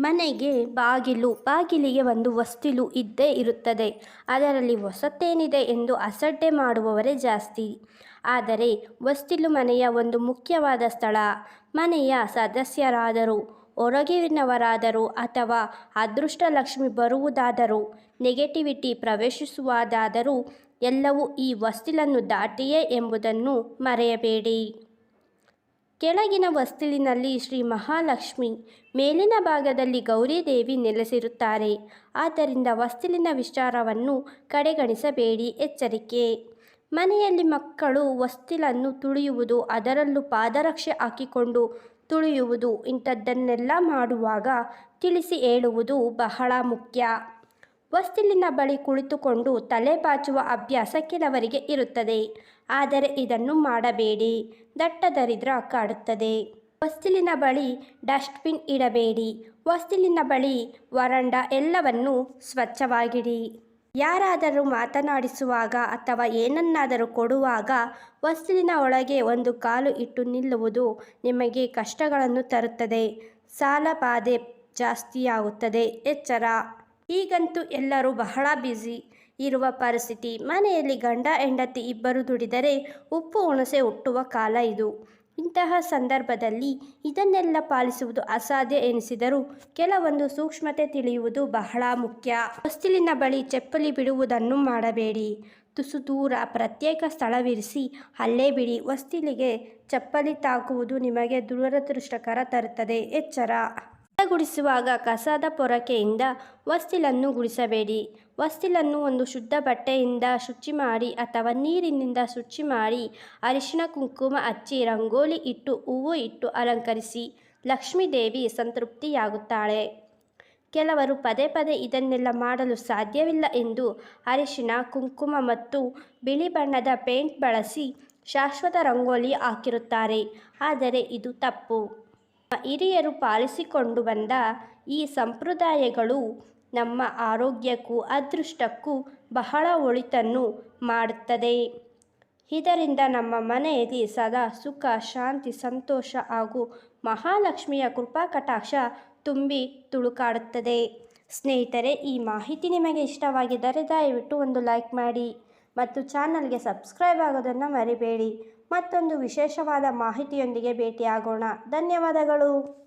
ಮನೆಗೆ ಬಾಗಿಲು, ಬಾಗಿಲಿಗೆ ಒಂದು ವಸ್ತಿಲು ಇದ್ದೇ ಇರುತ್ತದೆ. ಅದರಲ್ಲಿ ಹೊಸತೇನಿದೆ ಎಂದು ಅಸಡ್ಡೆ ಮಾಡುವವರೇ ಜಾಸ್ತಿ. ಆದರೆ ವಸ್ತಿಲು ಮನೆಯ ಒಂದು ಮುಖ್ಯವಾದ ಸ್ಥಳ. ಮನೆಯ ಸದಸ್ಯರಾದರೂ, ಹೊರಗಿನವರಾದರೂ ಅಥವಾ ಅದೃಷ್ಟ ಲಕ್ಷ್ಮಿ ಬರುವುದಾದರೂ, ನೆಗೆಟಿವಿಟಿ ಪ್ರವೇಶಿಸುವುದಾದರೂ ಎಲ್ಲವೂ ಈ ವಸ್ತಿಲನ್ನು ದಾಟಿಯೇ ಎಂಬುದನ್ನು ಮರೆಯಬೇಡಿ. ಕೆಳಗಿನ ವಸ್ತುವಿನಲ್ಲಿ ಶ್ರೀ ಮಹಾಲಕ್ಷ್ಮಿ, ಮೇಲಿನ ಭಾಗದಲ್ಲಿ ಗೌರಿದೇವಿ ನೆಲೆಸಿರುತ್ತಾರೆ. ಆದ್ದರಿಂದ ವಸ್ತುವಿನ ವಿಚಾರವನ್ನು ಕಡೆಗಣಿಸಬೇಡಿ. ಎಚ್ಚರಿಕೆ. ಮನೆಯಲ್ಲಿ ಮಕ್ಕಳು ವಸ್ತಿಲನ್ನು ತುಳಿಯುವುದು, ಅದರಲ್ಲೂ ಪಾದರಕ್ಷೆ ಹಾಕಿಕೊಂಡು ತುಳಿಯುವುದು, ಇಂಥದ್ದನ್ನೆಲ್ಲ ಮಾಡುವಾಗ ತಿಳಿಸಿ ಹೇಳುವುದು ಬಹಳ ಮುಖ್ಯ. ಹೊಸ್ತಿಲಿನ ಬಳಿ ಕುಳಿತುಕೊಂಡು ತಲೆ ಬಾಚುವ ಅಭ್ಯಾಸ ಕೆಲವರಿಗೆ ಇರುತ್ತದೆ. ಆದರೆ ಇದನ್ನು ಮಾಡಬೇಡಿ. ದಟ್ಟ ದರಿದ್ರ ಕಾಡುತ್ತದೆ. ಹೊಸ್ತಿಲಿನ ಬಳಿ ಡಸ್ಟ್ಬಿನ್ ಇಡಬೇಡಿ. ವಸ್ತಿಲಿನ ಬಳಿ ವರಂಡ ಎಲ್ಲವನ್ನು ಸ್ವಚ್ಛವಾಗಿಡಿ. ಯಾರಾದರೂ ಮಾತನಾಡಿಸುವಾಗ ಅಥವಾ ಏನನ್ನಾದರೂ ಕೊಡುವಾಗ ಹೊಸ್ತಿಲಿನ ಒಳಗೆ ಒಂದು ಕಾಲು ಇಟ್ಟು ನಿಲ್ಲುವುದು ನಿಮಗೆ ಕಷ್ಟಗಳನ್ನು ತರುತ್ತದೆ. ಸಾಲ ಬಾಧೆ ಜಾಸ್ತಿಯಾಗುತ್ತದೆ. ಎಚ್ಚರ. ಈಗಂತೂ ಎಲ್ಲರೂ ಬಹಳ ಬ್ಯುಸಿ ಇರುವ ಪರಿಸ್ಥಿತಿ. ಮನೆಯಲ್ಲಿ ಗಂಡ, ಹೆಂಡತಿ ಇಬ್ಬರು ದುಡಿದರೆ ಉಪ್ಪು ಹುಣಸೆ ಹುಟ್ಟುವ ಕಾಲ ಇದು. ಇಂತಹ ಸಂದರ್ಭದಲ್ಲಿ ಇದನ್ನೆಲ್ಲ ಪಾಲಿಸುವುದು ಅಸಾಧ್ಯ ಎನಿಸಿದರೂ ಕೆಲವೊಂದು ಸೂಕ್ಷ್ಮತೆ ತಿಳಿಯುವುದು ಬಹಳ ಮುಖ್ಯ. ಹೊಸ್ತಿಲಿನ ಬಳಿ ಚಪ್ಪಲಿ ಬಿಡುವುದನ್ನು ಮಾಡಬೇಡಿ. ತುಸು ದೂರ ಪ್ರತ್ಯೇಕ ಸ್ಥಳವಿರಿಸಿ ಅಲ್ಲೇ ಬಿಡಿ. ಹೊಸ್ತಿಲಿಗೆ ಚಪ್ಪಲಿ ತಾಕುವುದು ನಿಮಗೆ ದುರದೃಷ್ಟಕರ ತರುತ್ತದೆ. ಎಚ್ಚರ. ಗುಡಿಸುವಾಗ ಕಸದ ಪೊರಕೆಯಿಂದ ವಸ್ತಿಲನ್ನು ಗುಡಿಸಬೇಡಿ. ವಸ್ತಿಲನ್ನು ಒಂದು ಶುದ್ಧ ಬಟ್ಟೆಯಿಂದ ಶುಚಿ ಮಾಡಿ ಅಥವಾ ನೀರಿನಿಂದ ಶುಚಿ ಮಾಡಿ ಅರಿಶಿನ, ಕುಂಕುಮ ಹಚ್ಚಿ ರಂಗೋಲಿ ಇಟ್ಟು ಹೂವು ಇಟ್ಟು ಅಲಂಕರಿಸಿ ಲಕ್ಷ್ಮೀದೇವಿ ಸಂತೃಪ್ತಿಯಾಗುತ್ತಾಳೆ. ಕೆಲವರು ಪದೇ ಪದೇ ಇದನ್ನೆಲ್ಲ ಮಾಡಲು ಸಾಧ್ಯವಿಲ್ಲ ಎಂದು ಅರಿಶಿನ, ಕುಂಕುಮ ಮತ್ತು ಬಿಳಿ ಬಣ್ಣದ ಪೇಂಟ್ ಬಳಸಿ ಶಾಶ್ವತ ರಂಗೋಲಿ ಹಾಕಿರುತ್ತಾರೆ. ಆದರೆ ಇದು ತಪ್ಪು. ಹಿರಿಯರು ಪಾಲಿಸಿಕೊಂಡು ಬಂದ ಈ ಸಂಪ್ರದಾಯಗಳು ನಮ್ಮ ಆರೋಗ್ಯಕ್ಕೂ ಅದೃಷ್ಟಕ್ಕೂ ಬಹಳ ಒಳಿತನ್ನು ಮಾಡುತ್ತದೆ ಇದರಿಂದ ನಮ್ಮ ಮನೆಯಲ್ಲಿ ಸದಾ ಸುಖ, ಶಾಂತಿ, ಸಂತೋಷ ಹಾಗೂ ಮಹಾಲಕ್ಷ್ಮಿಯ ಕೃಪಾ ಕಟಾಕ್ಷ ತುಂಬಿ ತುಳುಕಾಡುತ್ತದೆ. ಸ್ನೇಹಿತರೆ, ಈ ಮಾಹಿತಿ ನಿಮಗೆ ಇಷ್ಟವಾಗಿದ್ದರೆ ದಯವಿಟ್ಟು ಒಂದು ಲೈಕ್ ಮಾಡಿ ಮತ್ತು ಚಾನಲ್ಗೆ ಸಬ್ಸ್ಕ್ರೈಬ್ ಆಗೋದನ್ನು ಮರಿಬೇಡಿ. ಮತ್ತೊಂದು ವಿಶೇಷವಾದ ಮಾಹಿತಿಯೊಂದಿಗೆ ಭೇಟಿಯಾಗೋಣ. ಧನ್ಯವಾದಗಳು.